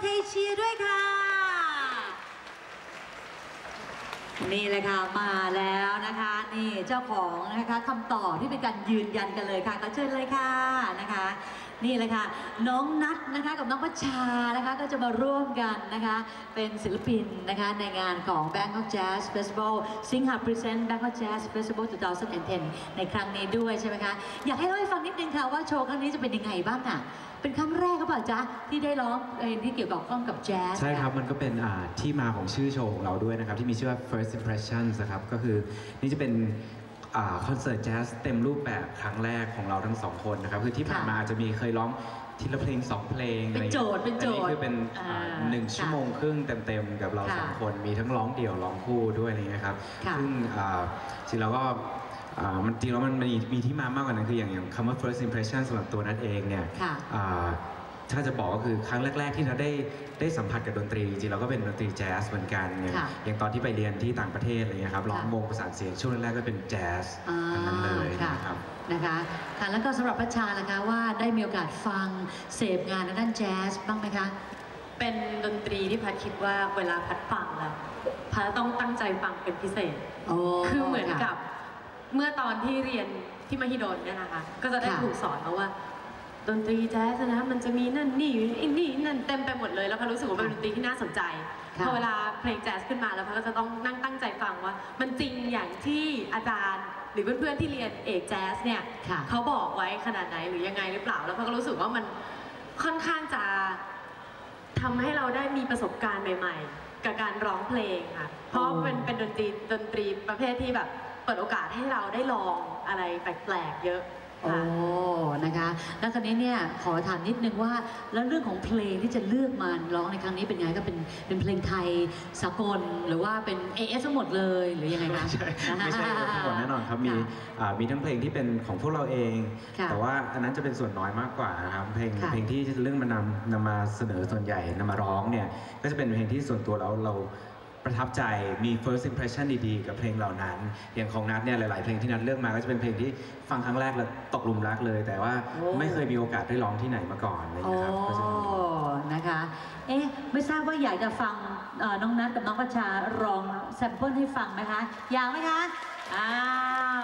เทเชียด้วยค่ะ นี่เลยค่ะมาแล้วนะคะ นี่เจ้าของนะคะคำตอบที่เป็นการยืนยันกันเลยค่ะก็เชิญเลยค่ะนะคะ นี่เลยค่ะ น้องนัทนะคะกับน้องพัชชานะคะก็จะมาร่วมกันนะคะ เป็นศิลปินนะคะในงานของ Bangkok Jazz Festival สิงหา Present Bangkok Jazz Festival 2010 ในครั้งนี้ด้วยใช่ไหมคะ อยากให้เล่าให้ฟังนิดนึงค่ะว่าโชว์ครั้งนี้จะเป็นยังไงบ้างอะเป็นครั้งแรกก็เปล่าจ๊ะ ที่ได้ร้องเพลงที่เกี่ยวกับข้องกับแจ๊สใช่ครับ มันก็เป็นอ่าที่มาของชื่อโชว์ของเราด้วยนะครับ ที่มีชื่อว่า first impressions นะครับ ก็คือนี่จะเป็นอ่าคอนเสิร์ตแจ๊สเต็มรูปแบบครั้งแรกของเราทั้งสองคนนะครับ คือที่ผ่านมาอาจจะมีเคยร้องทีละเพลงสองเพลงเป็นโจทย์เป็นโจทย์อันนี้คือเป็นอ่าอ่าหนึ่งค่ะชั่วโมงครึ่งเต็มๆกับเราค่ะสองคนมีทั้งร้องเดี่ยวร้องคู่ด้วยอะไรเงี้ยครับค่ะซึ่งอ่าจริงแล้วก็อ่ามันจริงแล้วมันมีมีที่มามากกว่านั้นคืออย่างอย่างคำว่า first impression สำหรับตัวนัทเองเนี่ยค่ะอ่า ถ้าจะบอกก็คือครั้งแรก ๆ ที่เราได้ได้สัมผัสกับดนตรีจริงๆเราก็เป็นดนตรีแจ๊สเหมือนกันอย่างค่ะอย่างตอนที่ไปเรียนที่ต่างประเทศอะไรเงี้ยครับร้องค่ะวงประสานเสียงช่วงแรกๆก็เป็นแจ๊สอ่าทั้งนั้นเลยค่ะ นะครับ นะคะค่ะแล้วก็สำหรับพัชชาล่ะคะว่าได้มีโอกาสฟังเสพงานทางด้านแจ๊สบ้างไหมคะ เป็นดนตรีที่พัดคิดว่าเวลาพัดฟังแล้วพัดต้องตั้งใจฟังเป็นพิเศษ โอ้คือเหมือนค่ะกับเมื่อตอนที่เรียนที่มหิดลเนี่ยนะคะ ก็จะได้ค่ะถูกสอนมาว่า ดนตรีแจ๊สนะมันจะมีนั่นนี่ไอ้นี่นั่นเต็มไปหมดเลยแล้วพัดรู้สึกว่าเป็นดนตรีที่น่าสนใจค่ะพอเวลาเพลงแจ๊สขึ้นมาแล้วพัดก็จะต้องนั่งตั้งใจฟังว่า มันจริงอย่างที่อาจารย์ หรือเพื่อนๆที่เรียนเอกแจ๊สเนี่ยค่ะเขาบอกไว้ขนาดไหนหรือยังไงหรือเปล่า แล้วพัดก็รู้สึกว่ามันค่อนข้างจะทำให้เราได้มีประสบการณ์ใหม่ ๆ กับการร้องเพลงค่ะ เพราะอ๋อเป็นเป็นดนตรีดนตรีประเภทที่แบบเปิดโอกาสให้เราได้ลองอะไรแปลกๆเยอะ โอ้ค่ะนะคะแล้วคราวนี้เนี่ยขอถามนิดนึงว่า แล้วเรื่องของเพลงที่จะเลือกมาร้องในครั้งนี้เป็นไงก็เป็นเป็นเพลงไทยสากลหรือว่าเป็น AS ทั้งหมดเลยหรือยังไงคะไม่ใช่ไม่ใช่ทั้งหมดแน่นอนครับมีค่ะอ่ามีทั้งเพลงที่เป็นของพวกเราเองค่ะแต่ว่าอันนั้นจะเป็นส่วนน้อยมากกว่านะครับเพลงค่ะเพลงที่เรื่องมานำนำมาเสนอส่วนใหญ่นำมาร้องเนี่ยก็จะเป็นเพลงที่ส่วนตัวเราเรา ประทับใจมี first impression ดีๆ กับเพลงเหล่านั้น อย่างของนัทเนี่ยหลายๆ เพลงที่นัทเลือกมาก็จะเป็นเพลงที่ฟังครั้งแรกแล้วตกหลุมรักเลย แต่ว่าโอ้ ไม่เคยมีโอกาสได้ร้องที่ไหนมาก่อนอะไรอย่างโอ้เงี้ยครับก็จะมีนะคะ เอ๊ะ ไม่ทราบว่าอยากจะฟังเอ่อน้องนัทกับน้องประชาร้องแซมเปิลให้ฟังไหมคะ อยากไหมคะ อ้า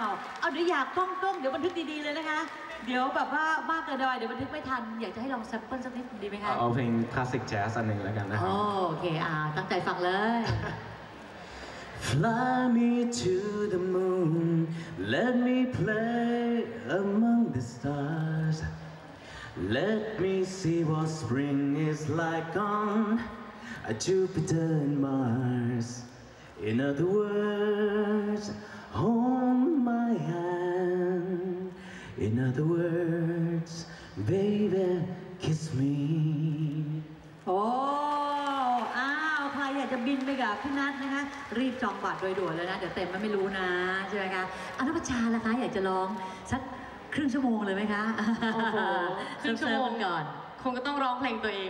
ว เอาเดี๋ยวอยากกล้องกล้องเดี๋ยวบันทึกดีๆเลยนะคะ เดี๋ยวแบบว่ามากเกินไปเดี๋ยวบันทึกไม่ทัน อยากจะให้ลองแซมเปิลสักนิดดีไหมคะเอาเอาเพลงคลาสสิกแจ๊สอันหนึ่งแล้วกันนะครับโอเคอ่าตั้งใจฟังเลย Fly me to the moon, let me play among the stars. Let me see what spring is like on Jupiter and Mars. In other words, hold my hand. In other words, baby, kiss me. โอ้อ้าวใครอยากจะบินไปกับพี่นัทนะคะ รีบจองบัตรโดยด่วนเลยนะ เดี๋ยวเต็มมันไม่รู้นะ ใช่ไหมคะอันนประชาล่ะคะ อยากจะร้องสักครึ่งชั่วโมงเลยไหมคะโอ้โหครึ่งชั่วโมงเซิร์ฟๆก่อน คงก็ต้องร้องเพลงตัวเอง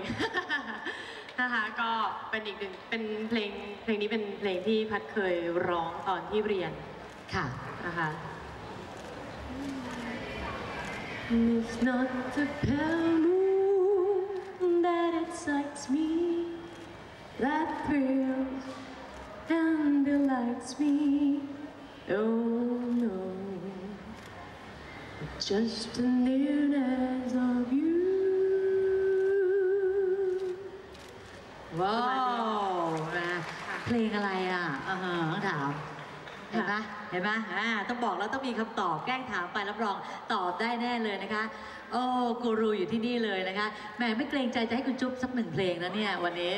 นะคะก็เป็นอีกหนึ่งเป็นเพลงเพลงนี้เป็นเพลงที่พัดเคยร้องตอนที่เรียนค่ะนะคะ It's not the pale moon that excites me that thrills and delights me oh no but just the nearness of you ว้าวนะเพลงอะไรอ่ะอ่าฮะต้องถาม เห็นไหม เห็นไหมอ่าต้องบอกแล้วต้องมีคำตอบแกล้งถามไปรับรองตอบได้แน่เลยนะคะ โอ้กูรูอยู่ที่นี่เลยนะคะแหมไม่เกรงใจจะให้คุณจุ๊บสักหนึ่งเพลงนะเนี่ยวันนี้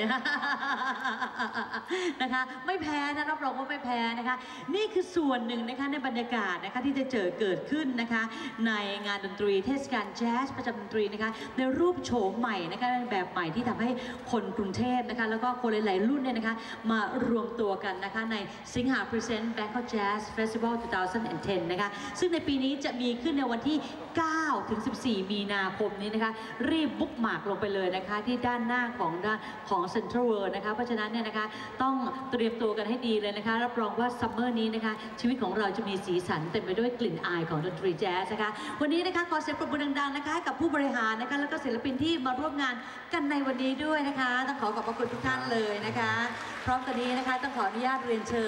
นะคะ ไม่แพ้นะรับรองว่าไม่แพ้นะคะ นี่คือส่วนหนึ่งนะคะในบรรยากาศนะคะที่จะเจอเกิดขึ้นนะคะ ในงานดนตรีเทศกาลแจ๊สประจำดนตรีนะคะ ในรูปโฉมใหม่นะคะแบบใหม่ที่ทำให้คนกรุงเทพนะคะ แล้วก็คนหลาย ๆ รุ่นเนี่ยนะคะ มารวมตัวกันนะคะในสิงหา Present Bangkok Jazz Festival 2010 นะคะ ซึ่งในปีนี้จะมีขึ้นในวันที่ 9 ถึง 14 มีนาคมนี้นะคะ รีบบุ๊กหมากลงไปเลยนะคะ ที่ด้านหน้าของด้านของ Central World นะคะ เพราะฉะนั้นเนี่ยนะคะต้องเตรียมตัวกันให้ดีเลยนะคะ รับรองว่าซัมเมอร์นี้นะคะ ชีวิตของเราจะมีสีสันเต็มไปด้วยกลิ่นอายของดนตรีแจ๊สนะคะ วันนี้นะคะขอเสียงปรบมือดังๆนะคะให้กับผู้บริหารนะคะ แล้วก็ศิลปินที่มาร่วมงานกันในวันนี้ด้วยนะคะ ต้องขอขอบพระคุณทุกท่านเลยนะคะ พร้อมกันนี้นะคะต้องขออนุญาตเรียนเชิญ